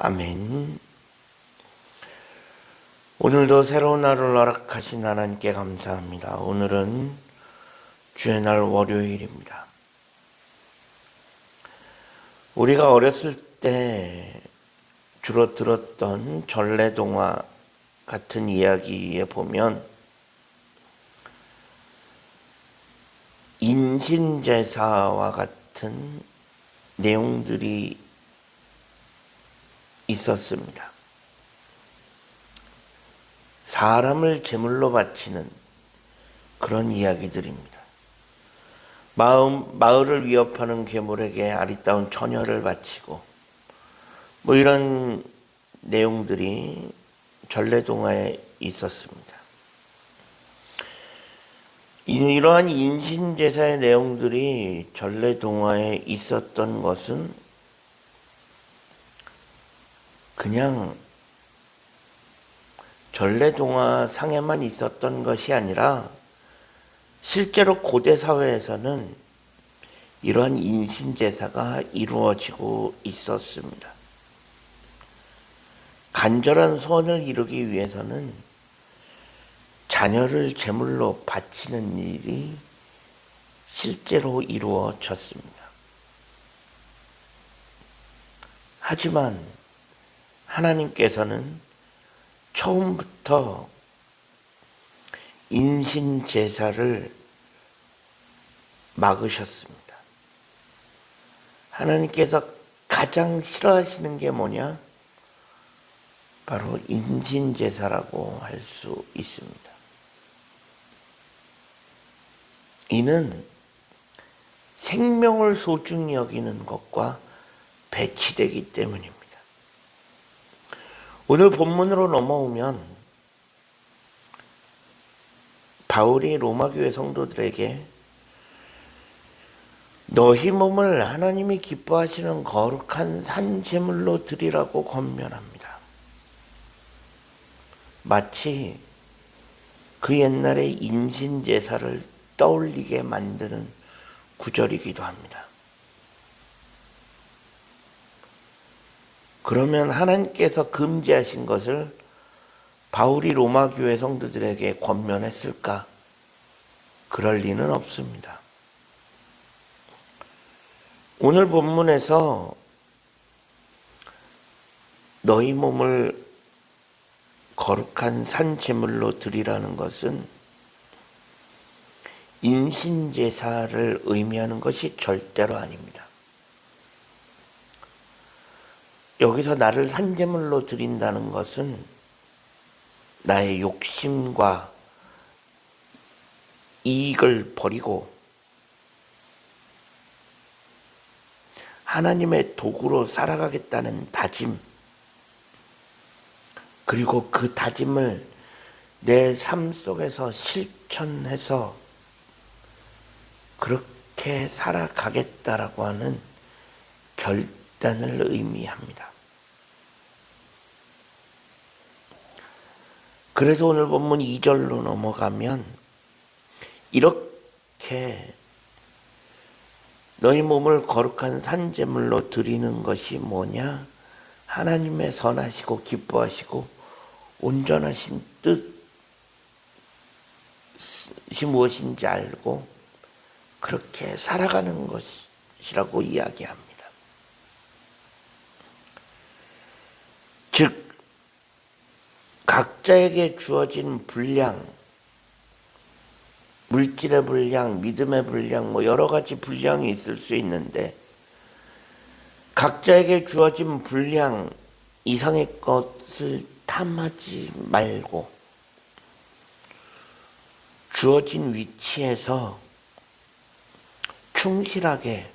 아멘. 오늘도 새로운 날을 허락하신 하나님께 감사합니다. 오늘은 주의 날 월요일입니다. 우리가 어렸을 때 주로 들었던 전래동화 같은 이야기에 보면 인신제사와 같은 내용들이 있었습니다. 사람을 제물로 바치는 그런 이야기들입니다. 마음, 마을을 위협하는 괴물에게 아리따운 처녀를 바치고 뭐 이런 내용들이 전래동화에 있었습니다. 이러한 인신제사의 내용들이 전래동화에 있었던 것은 그냥 전래동화 상에만 있었던 것이 아니라 실제로 고대 사회에서는 이러한 인신제사가 이루어지고 있었습니다. 간절한 소원을 이루기 위해서는 자녀를 제물로 바치는 일이 실제로 이루어졌습니다. 하지만 하나님께서는 처음부터 인신 제사를 막으셨습니다. 하나님께서 가장 싫어하시는 게 뭐냐? 바로 인신 제사라고 할 수 있습니다. 이는 생명을 소중히 여기는 것과 배치되기 때문입니다. 오늘 본문으로 넘어오면 바울이 로마 교회 성도들에게 너희 몸을 하나님이 기뻐하시는 거룩한 산제물로 드리라고 권면합니다. 마치 그 옛날의 인신제사를 떠올리게 만드는 구절이기도 합니다. 그러면 하나님께서 금지하신 것을 바울이 로마 교회 성도들에게 권면했을까? 그럴 리는 없습니다. 오늘 본문에서 너희 몸을 거룩한 산제물로 드리라는 것은 인신제사를 의미하는 것이 절대로 아닙니다. 여기서 나를 산제물로 드린다는 것은 나의 욕심과 이익을 버리고 하나님의 도구로 살아가겠다는 다짐, 그리고 그 다짐을 내 삶 속에서 실천해서 그렇게 살아가겠다라고 하는 결 단을 의미합니다. 그래서 오늘 본문 2절로 넘어가면 이렇게 너희 몸을 거룩한 산제물로 드리는 것이 뭐냐? 하나님의 선하시고 기뻐하시고 온전하신 뜻이 무엇인지 알고 그렇게 살아가는 것이라고 이야기합니다. 즉, 각자에게 주어진 분량, 물질의 분량, 믿음의 분량, 뭐 여러 가지 분량이 있을 수 있는데, 각자에게 주어진 분량 이상의 것을 탐하지 말고, 주어진 위치에서 충실하게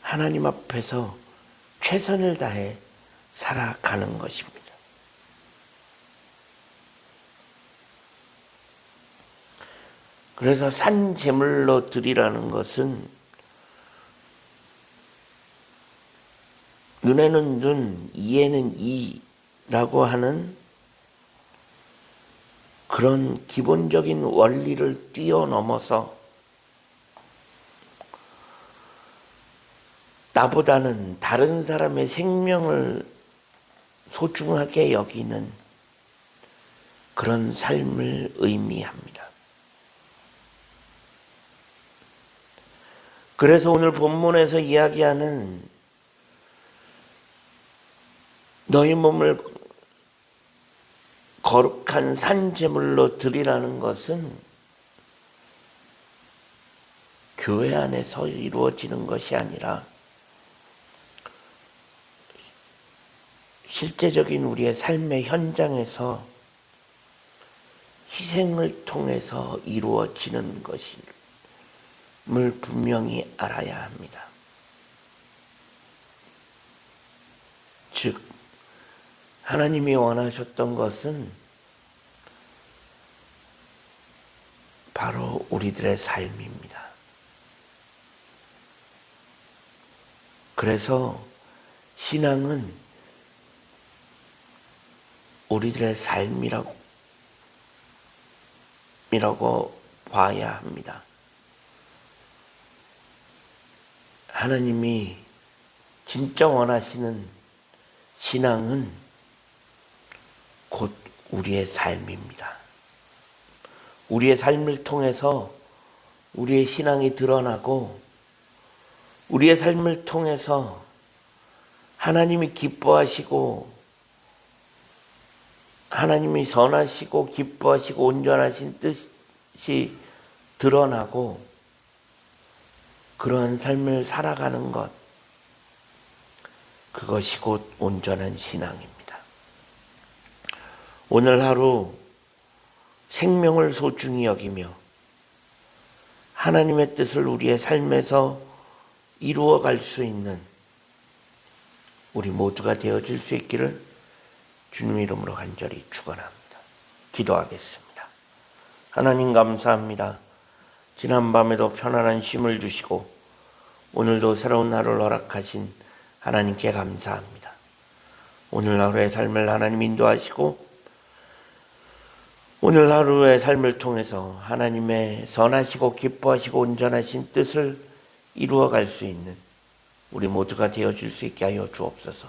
하나님 앞에서 최선을 다해 살아가는 것입니다. 그래서 산 제물로 드리라는 것은 눈에는 눈, 이에는 이라고 하는 그런 기본적인 원리를 뛰어넘어서 나보다는 다른 사람의 생명을 소중하게 여기는 그런 삶을 의미합니다. 그래서 오늘 본문에서 이야기하는 너희 몸을 거룩한 산제물로 드리라는 것은 교회 안에서 이루어지는 것이 아니라 실제적인 우리의 삶의 현장에서 희생을 통해서 이루어지는 것임을 분명히 알아야 합니다. 즉, 하나님이 원하셨던 것은 바로 우리들의 삶입니다. 그래서 신앙은 우리들의 삶이라고 이라고 봐야 합니다. 하나님이 진짜 원하시는 신앙은 곧 우리의 삶입니다. 우리의 삶을 통해서 우리의 신앙이 드러나고 우리의 삶을 통해서 하나님이 기뻐하시고 하나님이 선하시고 기뻐하시고 온전하신 뜻이 드러나고 그러한 삶을 살아가는 것 그것이 곧 온전한 신앙입니다. 오늘 하루 생명을 소중히 여기며 하나님의 뜻을 우리의 삶에서 이루어 갈 수 있는 우리 모두가 되어질 수 있기를 주님 이름으로 간절히 축원합니다. 기도하겠습니다. 하나님 감사합니다. 지난 밤에도 편안한 쉼을 주시고 오늘도 새로운 하루를 허락하신 하나님께 감사합니다. 오늘 하루의 삶을 하나님 인도하시고 오늘 하루의 삶을 통해서 하나님의 선하시고 기뻐하시고 온전하신 뜻을 이루어 갈 수 있는 우리 모두가 되어질 수 있게 하여 주옵소서.